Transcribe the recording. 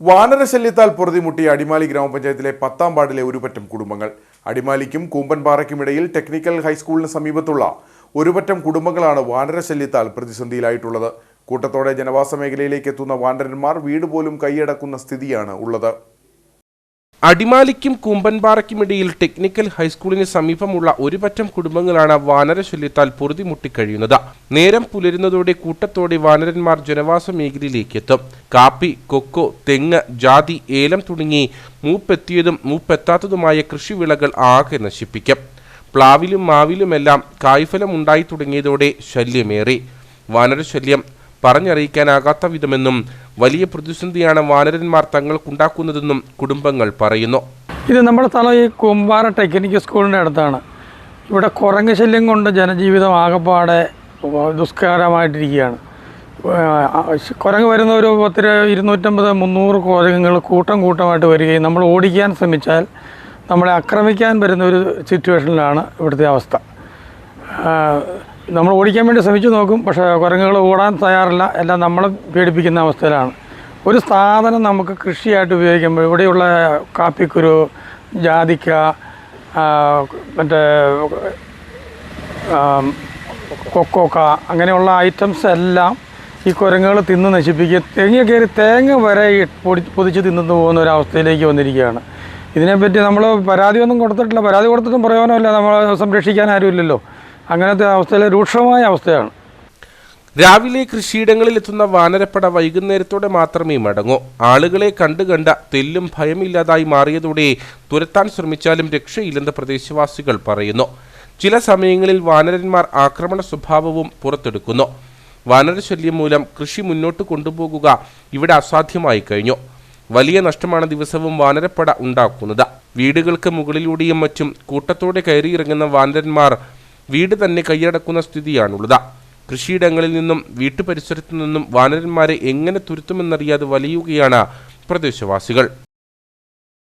വാനരശല്യത്താൽ പൊറുതിമുട്ടിയ അടിമാലി ഗ്രാമപഞ്ചായത്തിലെ പത്താം വാർഡിലെ ഒരുപറ്റം കുടുംബങ്ങൾ. അടിമാലിക്കും കൂമ്പൻപാറയ്ക്കുമിടയിൽ ടെക്നിക്കൽ ഹൈസ്കൂളിന് സമീപത്തുള്ള ഒരുപറ്റം കുടുംബങ്ങളാണ് വാനരശല്യത്താൽ പ്രതിസന്ധിയിലായിട്ടുള്ളത്. കൂട്ടത്തോടെ ജനവാസ മേഖലയിലേക്ക് എത്തുന്ന വാനരന്മാർ വീട് പോലും കൈയടക്കുന്ന സ്ഥിതിയാണ് ഉള്ളത്. അടിമാലിക്കും കൂമ്പൻപാറയ്ക്കുമിടയിൽ ടെക്നിക്കൽ ഹൈസ്കൂളിന് സമീപമുള്ള ഒരു പറ്റം കുടുംബങ്ങളാണ് വാനരശല്യത്താൽ പൊറുതിമുട്ടിക്കഴിയുന്നത് നേരം പുലരുന്നതോടെ കൂട്ടത്തോടെ വാനരന്മാർ ജനവാസ മേഖലയിലേക്ക് എത്തും കാപ്പി കൊക്കോ തെങ്ങ് ജാതി ഏലം തുടങ്ങി മൂപ്പെത്തിയതും മൂപ്പെത്താത്തതുമായ കൃഷിവിളകൾ ആകെ നശിപ്പിക്കും. പ്ലാവിലും മാവിലുമെല്ലാം കായ്ഫലം ഉണ്ടായി തുടങ്ങിയതോടെ ശല്യമേറി. വാനരശല്യം പറഞ്ഞറിയിക്കാനാകാത്ത വിധമെന്നും വലിയ പ്രതിസന്ധിയാണ് വാനരന്മാർ തങ്ങൾക്കുണ്ടാക്കുന്നതെന്നും കുടുംബങ്ങൾ പറയുന്നു. ഇത് നമ്മുടെ സ്ഥലം ഈ കുമ്പാറ ടെക്നിക്കൽ സ്കൂളിന്റെ അടുത്താണ്. ഇവിടെ കുരങ്ങ് ശല്യം കൊണ്ട് ജനജീവിതം ആകെപ്പാടെ ദുഷ്കരമായിട്ടിരിക്കുകയാണ്. കുരങ്ങ് വരുന്ന ഒരു പത്തിര ഇരുന്നൂറ്റമ്പത് മുന്നൂറ് കുരങ്ങുകൾ കൂട്ടം കൂട്ടമായിട്ട് വരികയും നമ്മൾ ഓടിക്കാൻ ശ്രമിച്ചാൽ നമ്മളെ ആക്രമിക്കാൻ വരുന്ന ഒരു സിറ്റുവേഷനിലാണ് ഇവിടുത്തെ അവസ്ഥ. നമ്മൾ ഓടിക്കാൻ വേണ്ടി ശ്രമിച്ചു നോക്കും പക്ഷേ കുരങ്ങുകൾ ഓടാൻ തയ്യാറില്ല. എല്ലാം നമ്മളെ പേടിപ്പിക്കുന്ന അവസ്ഥയിലാണ്. ഒരു സാധനം നമുക്ക് കൃഷിയായിട്ട് ഉപയോഗിക്കുമ്പോൾ ഇവിടെയുള്ള കാപ്പിക്കുരു ജാതിക്ക മറ്റേ കൊക്കോക്ക അങ്ങനെയുള്ള ഐറ്റംസ് എല്ലാം ഈ കുരങ്ങുകൾ തിന്ന് നശിപ്പിക്കുക. തേങ്ങ കയറി തേങ്ങ വരെ പൊടി പൊതിച്ച് തിന്നു പോകുന്ന ഒരു അവസ്ഥയിലേക്ക് വന്നിരിക്കുകയാണ്. ഇതിനെപ്പറ്റി നമ്മൾ പരാതിയൊന്നും കൊടുത്തിട്ടില്ല. പരാതി കൊടുത്തിട്ടും പ്രയോജനമില്ല. നമ്മൾ സംരക്ഷിക്കാൻ ആരുമില്ലല്ലോ. അങ്ങനത്തെ അവസ്ഥയിൽ രൂക്ഷമായ അവസ്ഥയാണ്. രാവിലെ കൃഷിയിടങ്ങളിൽ എത്തുന്ന വാനരപ്പട വൈകുന്നേരത്തോടെ മാത്രമേ മടങ്ങൂ. ആളുകളെ കണ്ടു കണ്ട തെല്ലും ഭയമില്ലാതായി മാറിയതോടെ തുരത്താൻ ശ്രമിച്ചാലും രക്ഷയില്ലെന്ന് പ്രദേശവാസികൾ പറയുന്നു. ചില സമയങ്ങളിൽ വാനരന്മാർ ആക്രമണ സ്വഭാവവും പുറത്തെടുക്കുന്നു. വാനരശല്യം മൂലം കൃഷി മുന്നോട്ട് കൊണ്ടുപോകുക ഇവിടെ അസാധ്യമായി കഴിഞ്ഞു. വലിയ നഷ്ടമാണ് ദിവസവും വാനരപ്പട ഉണ്ടാക്കുന്നത്. വീടുകൾക്ക് മുകളിലൂടെയും മറ്റും കൂട്ടത്തോടെ കയറിയിറങ്ങുന്ന വാനരന്മാർ വീട് തന്നെ കൈയടക്കുന്ന സ്ഥിതിയാണുള്ളത്. കൃഷിയിടങ്ങളിൽ നിന്നും വീട്ടുപരിസരത്തു നിന്നും വാനരന്മാരെ എങ്ങനെ തുരുത്തുമെന്നറിയാതെ വലയുകയാണ് പ്രദേശവാസികൾ.